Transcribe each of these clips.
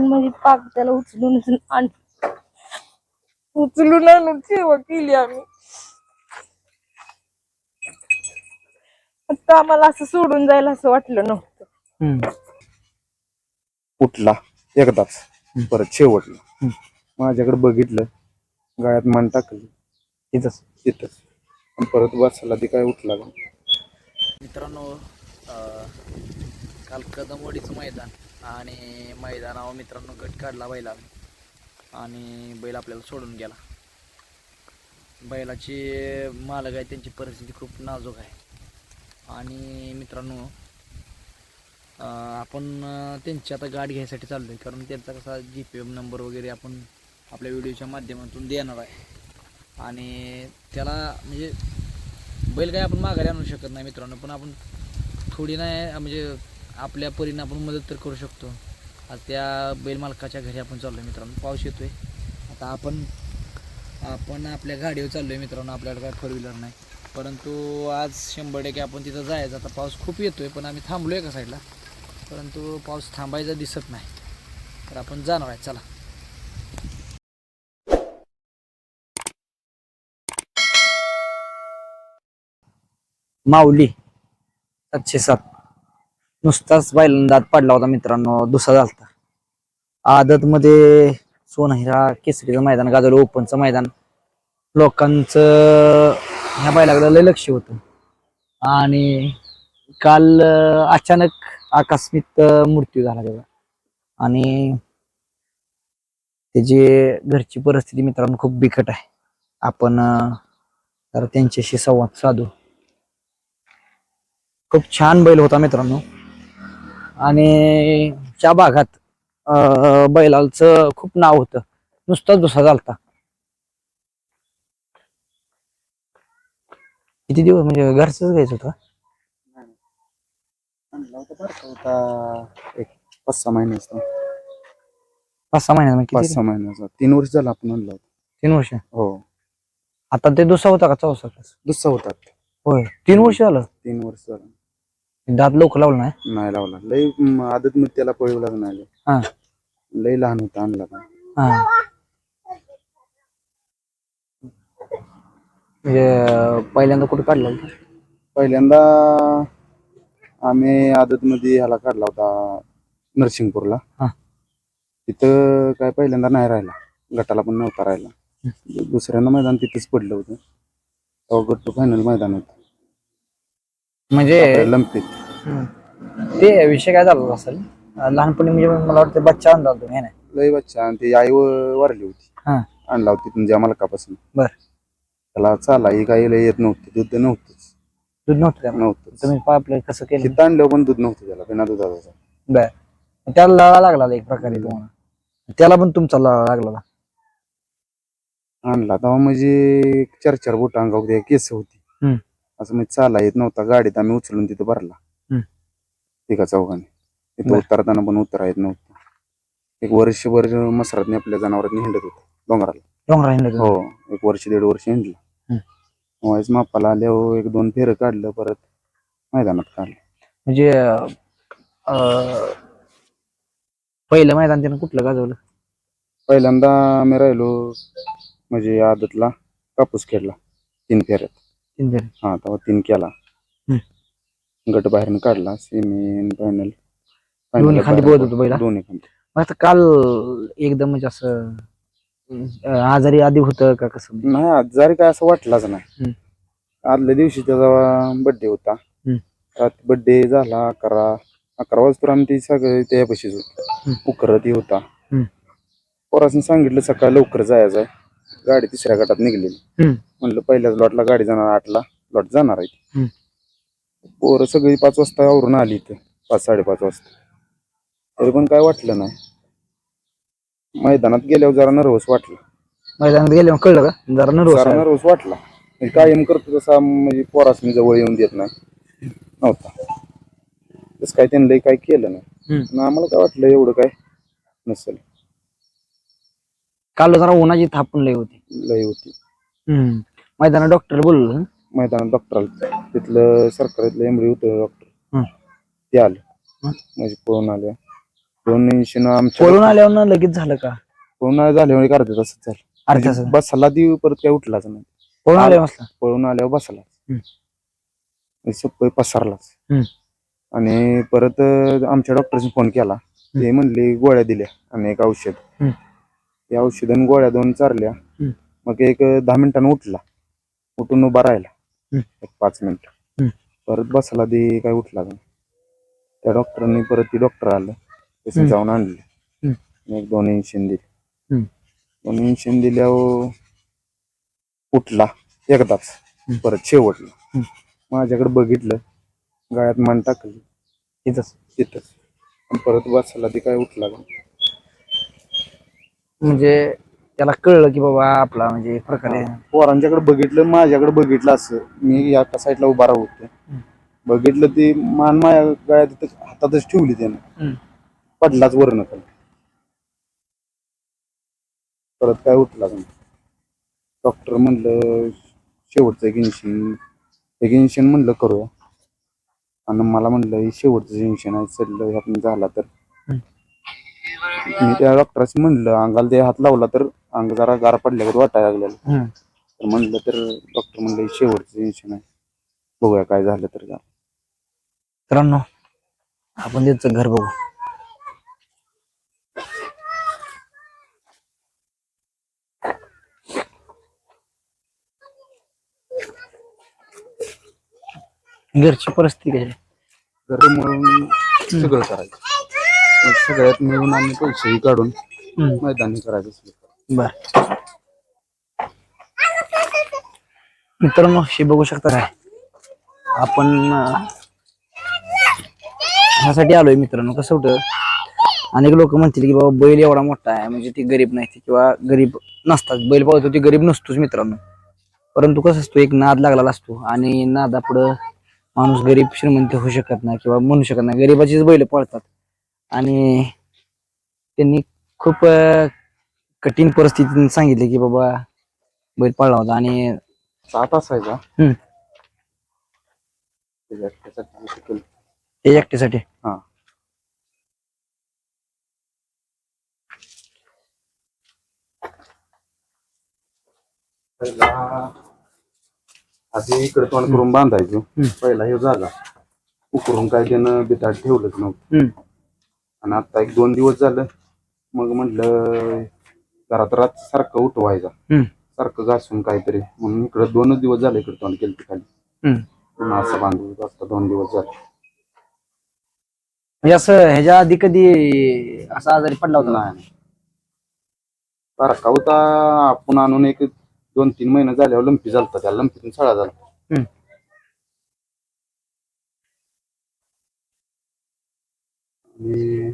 म्हणजे पाक त्याला उचलून आण उचलून आणून सेवा केली आम्ही. फक्त आम्हाला असं सोडून जायला असं वाटलं नव्हतं. उठला एकदाच परत शेवटला. माझ्याकडे बघितलं गळ्यात मान टाकली तिथंच तिथंच आणि परत बसला ती काय उठला का? मित्रांनो अं, काल कदमवाडीचं मैदान आणि मैदानावर मित्रांनो गट काढला बैला. आणि बैल आपल्याला सोडून गेला. बैलाची मालक आहे त्यांची परिस्थिती खूप नाजूक आहे. आणि मित्रांनो आपण त्यांची आता गाठ घ्यायसाठी चाललो आहे कारण त्यांचा कसा जी पी एम नंबर वगैरे आपण आपल्या व्हिडिओच्या माध्यमातून देणार आहे. आणि त्याला म्हणजे बैल काय आपण माघारी आणू शकत नाही मित्रांनो पण आपण थोडी नाही म्हणजे आपल्या परीने आपण मदत तर करू शकतो. आज त्या बैलमालकाच्या घरी आपण चाललो आहे मित्रांनो. पाऊस येतो आहे आता आपण आपण आपल्या गाडीवर चाललो आहे मित्रांनो. आपल्याकडे काय फोर व्हीलर नाही. परंतु आज शंभर टक्के आपण तिथं जायचं. आता पाऊस खूप येतोय पण आम्ही थांबलो आहे का साईडला परंतु पाऊस थांबायचा दिसत नाही. तर आपण जाणार आहे. चला. माऊली सातशे सात नुसताच बैलंदात पडला होता मित्रांनो दुसरा झालता. आदत मध्ये सोनहिरा केसरीचं मैदान गाजवलं ओपनचं मैदान. लोकांचं ह्या बैलाकडे लय लक्ष होतं. आणि काल अचानक आकस्मिक मृत्यू झाला त्याचा. आणि त्याची घरची परिस्थिती मित्रांनो खूप बिकट आहे. आपण तर त्यांच्याशी संवाद साधू. खूप छान बैल होता मित्रांनो. आणि त्या भागात अं, बैलाचं खूप नाव होतं. नुसताच दुसरा झालता. किती दिवस म्हणजे घरच घ्यायचं होतं? एक पाच सहा महिन्याचा पाच सहा महिन्यात म्हणजे पाच किती सहा महिन्याचा तीन वर्ष झाला आपण आणला होता. तीन वर्ष? हो. आता ते दुसरा होता का चौसा दुसरा होता. होय. तीन वर्ष झालं? तीन वर्ष झाला. दात लवकर लावलं नाही? नाही लावला. लय म, आदत मध्ये त्याला पळवला नाही हा. लय लहान होता आणला का हा. म्हणजे अं, पहिल्यांदा कुठे काढलं होतं? पहिल्यांदा आम्ही आदत मध्ये ह्याला काढला होता नरसिंगपूरला. हा. तिथं काय पहिल्यांदा नाही राहिला. गटाला पण नव्हता राहिला. दुसऱ्यांदा मैदान तिथेच पडलं होतं. तेव्हा गट फायनल मैदान होतं. म्हणजे लंपीत. ते विषय काय झाला असेल? लहानपणी म्हणजे मला वाटतं बच्चा आणला होता तुम्ही, है ना? लय बच्चा आणि ती आई व- वारली होती. हा. आणला होती तुमच्या मालकापासून बर. त्याला चाला ही काही लय येत नव्हती दूध नव्हतंच. दूध नव्हतं नव्हतं तुम्ही पापलं कसं केलं? तिथं आणलं पण दूध नव्हतं त्याला बिना दुधाचं. बर. त्याला लळा लागला एक प्रकारे तुम्हाला. त्याला पण तुमचा लळा लागला. आणला तेव्हा म्हणजे चार चार बोट अंगावर केस होती. हम्म. असं म्हणजे चाला येत नव्हता गाडीत आम्ही उचलून तिथं भरला. हम्म. एका चौघाने. तिथं बर. उतरताना पण उतरा येत नव्हतं. एक वर्षभर मसरातने आपल्या जनावरांनी हिंडत होत डोंगराला. डोंगरा हिंडत हो एक वर्ष दीड वर्ष हिंडलं. व्हायच मापाला आल्यावर एक दोन फेरं काढलं परत मैदानात काढलं. म्हणजे अं, पहिलं मैदान त्यानं कुठलं गाजवलं? पहिल्यांदा आम्ही राहिलो म्हणजे आदतला कापूस खेळला तीन फेऱ्यात. इंजिन हा तेव्हा तीन केला. गट बाहेरनं काढला सेमी फायनल दोन्ही खांदी पळत होतो हा? दोन्ही खांदी. मग आता काल एकदम म्हणजे असं अं, आजारी आधी होतं का कसं? नाही आजारी काय असं वाटलाच नाही. हम्म. आदल्या दिवशी त्याचा बर्थडे होता. हम्म. रात बर्थडे झाला अकरा अकरा वाजता आम्ही ते सगळे त्यापाशीच हम्म. होतो उकरत ही होता. हम्म. पोरासनी सांगितलं सकाळी लवकर जायचं आहे गाडी तिसऱ्या गटात निघलेली. हम्म. म्हणलं पहिल्याच लॉटला गाडी जाणार आठला लॉट जाणार आहे. हम्म. पोरं सगळी पाच वाजता आवरून आली इथं. पाच साडेपाच वाजता. तरी पण काय वाटलं नाही. मैदानात गेल्यावर जरा नर्वस वाटलं. मैदानात गेले मग कळलं का? जरा नर्वस जरा नर्वस वाटला. म्हणजे कायम करतो तसा म्हणजे पोरासनी जवळ येऊन देत नाही. नव्हता. तसं काय त्यांनी काय केलं नाही. आम्हाला काय वाटलं एवढं काय नसेल. काल जरा उन्हाची थाप पण लई होती. लय होती. हम्म. मैदानात डॉक्टर बोललो मैदानात डॉक्टराला तिथलं सरकारीतलं एमडी होतं डॉक्टर. ते आलं. हं. म्हणजे पळून आले दोन आमच्या पळून आल्यावर ना लगेच झालं का? पळून झाल्यावर एक अर्ध्या तासात झालं. अर्ध्या तासात. बसला ती परत काय उठलाच नाही. पळून आल्यावर बसला? पळून आल्यावर बसला. सप्पई पसरलाच. आणि परत अं, आमच्या डॉक्टरने फोन केला. ते म्हणले गोळ्या दिल्या आणि एक औषध. ते औषध आणि गोळ्या दोन चारल्या हम्म. मग एक दहा मिनिटांनी उठला उठून उभा राहिला हम्म. एक पाच मिनिट हम्म. परत बसला ते काय उठला नाही त्या डॉक्टरांनी परत ती डॉक्टर आलं तसं हम्म. जाऊन आणले एक दोन इंजेक्शन दिले हम्म. दोन इंजेक्शन दिल्यावर उठला एकदाच हम्म. परत शेवटला हम्म. माझ्याकडे बघितलं गळ्यात मान टाकली तिथंच तिथंच आणि परत बसला ती काय उठला नाही. म्हणजे त्याला कळलं की बाबा आपला म्हणजे एक प्रकारे पोरांच्याकडे बघितलं माझ्याकडे बघितलं असं. मी या साईडला उभा राहतो बघितलं ती मान माझ्या गळ्यात तिथं हातातच ठेवली त्यानं. पडलाच वरण खाली परत काय उठला नाही. डॉक्टर म्हणलं शेवटचं एक इंजेक्शन एक इंजेक्शन म्हणलं करूया आणि मला म्हणलं हे शेवटचं इंजेक्शन आहे चढलं ह्यातून झाला तर मी त्या डॉक्टराशी म्हणलं अंगाला ते हात लावला तर अंग जरा गार पडल्यावर वाटायला लागलेलं हम्म. तर म्हणलं तर डॉक्टर म्हणलं हे शेवटचं इंजेक्शन आहे बघूया काय झालं तर झालं. मित्रांनो आपण त्यांचं घर बघू घरची परिस्थिती कशी आहे? घर मिळून सगळं करायचं मग सगळ्यात मिळून आम्ही पैसेही काढून हम्म. मैदानी करायचं. बर. मित्रांनो हे बघू शकता काय? आपण अं, ह्यासाठी आलोय मित्रांनो कसं होतं? अनेक लोक म्हणतील की बाबा बैल एवढा मोठा आहे म्हणजे ती गरीब नाही ती किंवा गरीब नसतात. बैल पाहतो ती गरीब नसतोच मित्रांनो. परंतु कसं असतो एक नाद लागलेला असतो आणि नादापुढं माणूस गरीब श्रीमंत होऊ शकत नाही किंवा म्हणू शकत नाही. गरीबाचीच बैल पळतात. आणि त्यांनी खूप कठीण परिस्थितीतून सांगितले की बाबा बैल पळला होता आणि सात असायचा. हम्म. ते एकट्यासाठी हा. पहिला आधी इकडे तोंड करून बांधायचो. पहिला हे जागा उकरून काय त्यानं बिताड ठेवलंच नव्हतं. हम्म. आणि आता एक दोन दिवस झालं मग म्हटलं घरात रात सारखं उठवायचा. हम्म. सारखं घासून काहीतरी. म्हणून इकडे दोनच दिवस झाले इकडे तोंड केलं खाली हम्म. पुन्हा असं बांधून आता दोन दिवस झाले. म्हणजे असं ह्याच्या आधी कधी असा आजारी पडला होता? नाही बारका होता आपण आणून एक दोन तीन महिने झाल्यावर लंपी झालता. त्या लंपीतून सळा झाला. आणि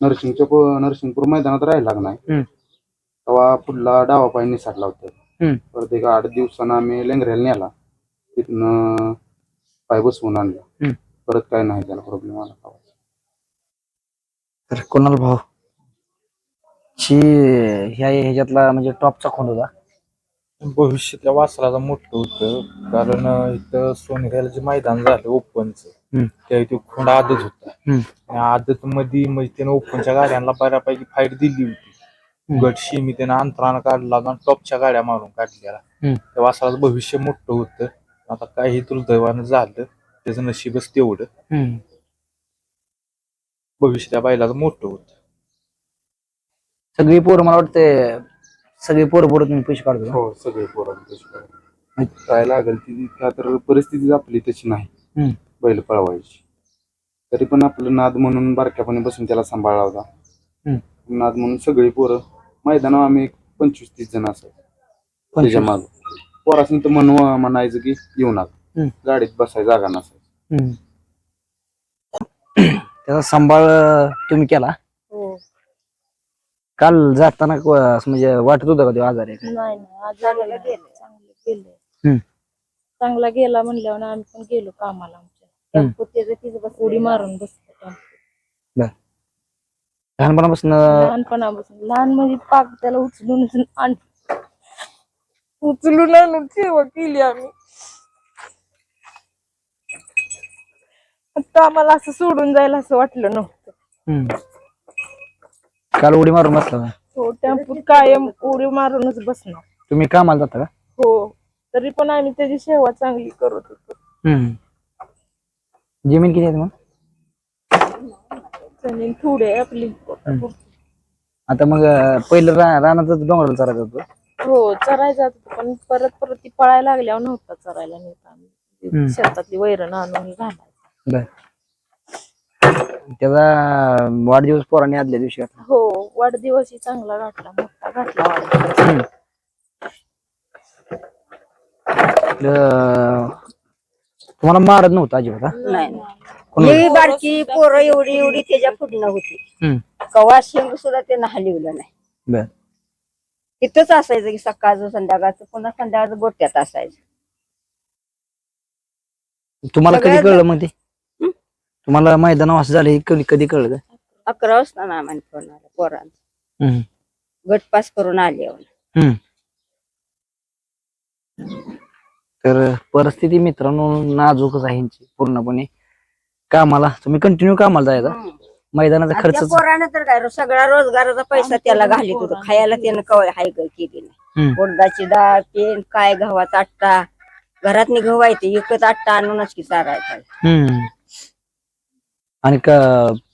नरसिंगच्या प- नरसिंगपूर मैदानात नाही हम्म. तेव्हा पुढला डावा पाय निसाटला होता हम्म. परत एक आठ दिवसानं आम्ही लेंगऱ्याला नेला तिथनं पाय बसवून आणला हम्म. परत काय नाही त्याला प्रॉब्लेम आला तेव्हा. तर कोणाला भाऊ शी ह्या ह्याच्यातला म्हणजे टॉपचा खोंड होता भविष्य त्या वासराचं मोठं होतं. कारण इथं सोनेगाला जे मैदान झालं ओपनचं हम्म. त्यावेळी तो खोंड आदत होता. आदत मध्ये म्हणजे त्यानं ओपनच्या गाड्यांना बऱ्यापैकी फाईट दिली होती. हम्म. गट शिमी त्यानं अंतरानं काढला आणि टॉपच्या गाड्या मारून काढलेला हम्म. त्या वासराचं भविष्य मोठं होतं. आता काही दुर्दैवानं झालं त्याचं नशीबच तेवढं. भविष्य त्या बैलाचं मोठं होतं. सगळी पोरं मला वाटते सगळी पोरं पोरं तुम्ही पैसे काढतो? हो सगळे पोरांचे तशी काय. काय लागेल ती का तर परिस्थिती आपली तशी नाही. बैल पळवायची तरी पण आपलं नाद म्हणून बारक्यापणे बसून त्याला सांभाळला होता. नाद म्हणून सगळी पोरं मैदानावर आम्ही एक पंचवीस तीस जण असायचो त्याच्या माग पोरासनी तर म्हणू म्हणायचं की येऊ नका. गाडीत बसाय जागा नसायची. त्याचा सांभाळ तुम्ही केला काल जाताना क- असं म्हणजे वाटत होतं का तो आजारी आहे? नाही नाही आज झालेलं गेलं चांगलं गेलं हम्म. चांगला गेला म्हणल्यावर आम्ही पण गेलो कामाला आमच्या. त्याचं तिचं बस उडी मारून बसतो लहानपणापासून लहानपणापासून. लहान म्हणजे पाक त्याला उचलून उचलून आण उचलून आणून सेवा केली आम्ही. आता आम्हाला असं सोडून जायला असं वाटलं नव्हतं. हम्म. काल उडी मारून बसला. हो टेम्पोत कायम उडी मारूनच बसणार. तुम्ही कामाला जाता का? हो तरी पण आम्ही त्याची सेवा चांगली करत होतो. हम्म. जमीन किती आहे मग जमीन थोडी आहे आपली. आता मग अं, पहिलं रा रानातच डोंगराला चालत होतो? हो चरायला जात होतो पण परत परत ती पळायला लागल्यावर नव्हता चरायला नेत हम्म. आम्ही शेतातली वैरण आणून घालायचं. बर. त्याचा वाढदिवस पोराने आदल्या दिवशी घातला. हो वाढदिवसही चांगला घातला मोठा घातला वाढदिवस. तुम्हाला मारत नव्हतं अजिबात हा? नाही कोण बारकी पोरं एवढी एवढी त्याच्या पुढनं होती. हम्म. कवा शेंग सुद्धा त्यानं हलवलं नाही. बर. तिथंच असायचं की सकाळचं संध्याकाळचं पुन्हा संध्याकाळचं गोट्यात असायचं. तुम्हाला कधी सगळ्यात- कळलं मग ते? तुम्हाला मैदानावर असं झालं हे कधी कधी कळलं का अकरा वाजता ना आम्हाला फोन आला पोरांचा. हम्म. गट पास करून आले हम्म. तर परिस्थिती मित्रांनो नाजूकच आहे यांची पूर्णपणे. कामाला तुम्ही कंटिन्यू कामाला जायचा. मैदानाचा खर्च पोरानं तर काय सगळा रोजगाराचा पैसा त्याला घालीत होतो. खायला त्यानं कवळ हाय ग केली नाही. उडदाची डाळ पेन काय गव्हाचा आट्टा. घरात गहू आहे ते एकच आट्टा आणूनच की चारायचा. हम्म. आणि का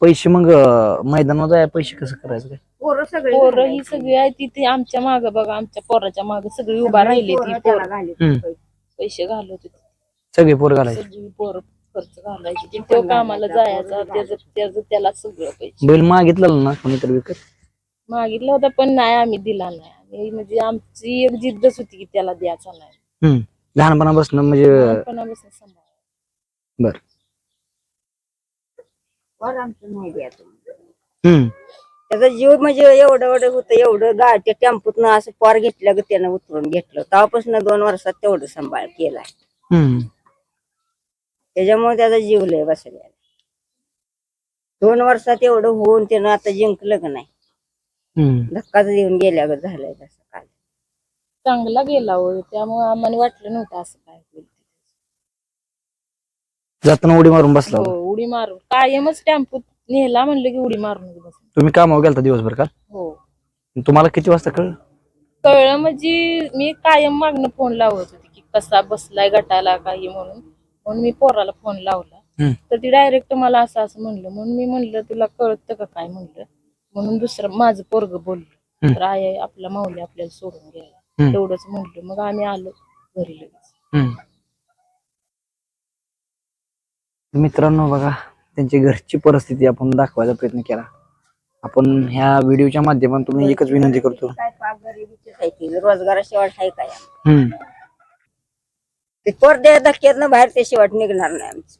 पैसे मग अं, मैदानावर जाय पैसे कसं करायचं काय? पोरं सगळे पोरं ही सगळी आहे तिथे आमच्या माग बघा आमच्या पोराच्या माग सगळी उभा राहिली ती पोर हम्म. पैसे. घालत होती सगळे पोर घालायचे. सगळी पोर खर्च घालायची. ती तो कामाला जायचा त्याचं त्याचं त्याला सगळं पैसे. बैल मागितलं ना कोणीतरी विकत? मागितला होता पण नाही आम्ही दिला नाही. आणि म्हणजे आमची एक जिद्दच होती की त्याला द्यायचा नाही. हम्म. लहानपणापासून म्हणजे लहानपणापासून सांभाळ बर. पोर आमचं नाही हम्म. त्याचा जीव म्हणजे एवढं एवढं होतं एवढं गा त्या टेम्पूतनं असं पोर घेतलं ग त्यानं उतरून घेतलं. तेव्हापासून दोन वर्षात तेवढं सांभाळ केलाय. त्याच्यामुळे त्याचा जीव लय बसलेला. दोन वर्षात एवढं होऊन त्यानं आता जिंकलं का नाही. धक्काच देऊन गेल्या ग झालंय तसं काल. चांगला गेला हो त्यामुळे आम्हाला वाटलं नव्हतं असं काय होईल. जाताना उडी मारून बसला हो होता. उडी मारून. कायमच टेम्पोत नेला म्हणलं की उडी मारून बस तुम्ही कामावर गेलता दिवसभर का? हो. तुम्हाला किती वाजता कळलं? कळलं म्हणजे मी कायम मागणं फोन लावत होती की कसा बसलाय गटाला काही म्हणून. म्हणून मी पोराला फोन लावला. हम्म. तर ती डायरेक्ट मला असं असं म्हणलं. म्हणून मी म्हणलं तुला कळतं का काय? म्हणलं. म्हणून दुसरं माझं पोरग बोललं. हम्म. तर आई आपला माऊली आपल्याला सोडून गेला. हम्म. तेवढंच म्हणलं. मग आम्ही आलो घरी लगेच. हम्म. मित्रांनो बघा त्यांची घरची परिस्थिती आपण दाखवायचा प्रयत्न केला. आपण ह्या व्हिडिओच्या माध्यमातून एकच विनंती करतो. काय पाक गरिबीचीच आहे ती रोजगाराशिवाय आहे काय? हम्म. ते पोर द्या धक्क्यातनं बाहेर ते शेवट निघणार नाही आमचं.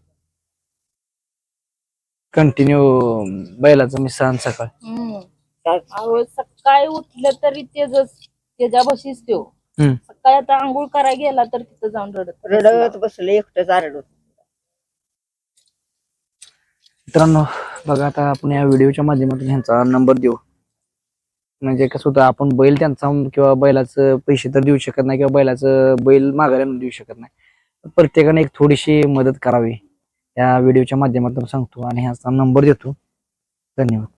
कंटिन्यू बैलाचं मिसान सकाळ. हम्म. काय? अहो सकाळी उठलं तरी तेच त्याच्या बशीच तो हम्म. सकाळी आता आंघोळ करायला गेला तर तिथं जाऊन रडत रडत बसलं एकटंच आरडत. मित्रांनो बघा आता आपण या व्हिडिओच्या माध्यमातून ह्यांचा नंबर देऊ. म्हणजे कसं होतं आपण बैल त्यांचा किंवा बैलाचं पैसे तर देऊ शकत नाही किंवा बैलाचं बैल मागायला देऊ शकत नाही. प्रत्येकाने एक थोडीशी मदत करावी. या व्हिडिओच्या माध्यमातून सांगतो आणि ह्याचा नंबर देतो. धन्यवाद.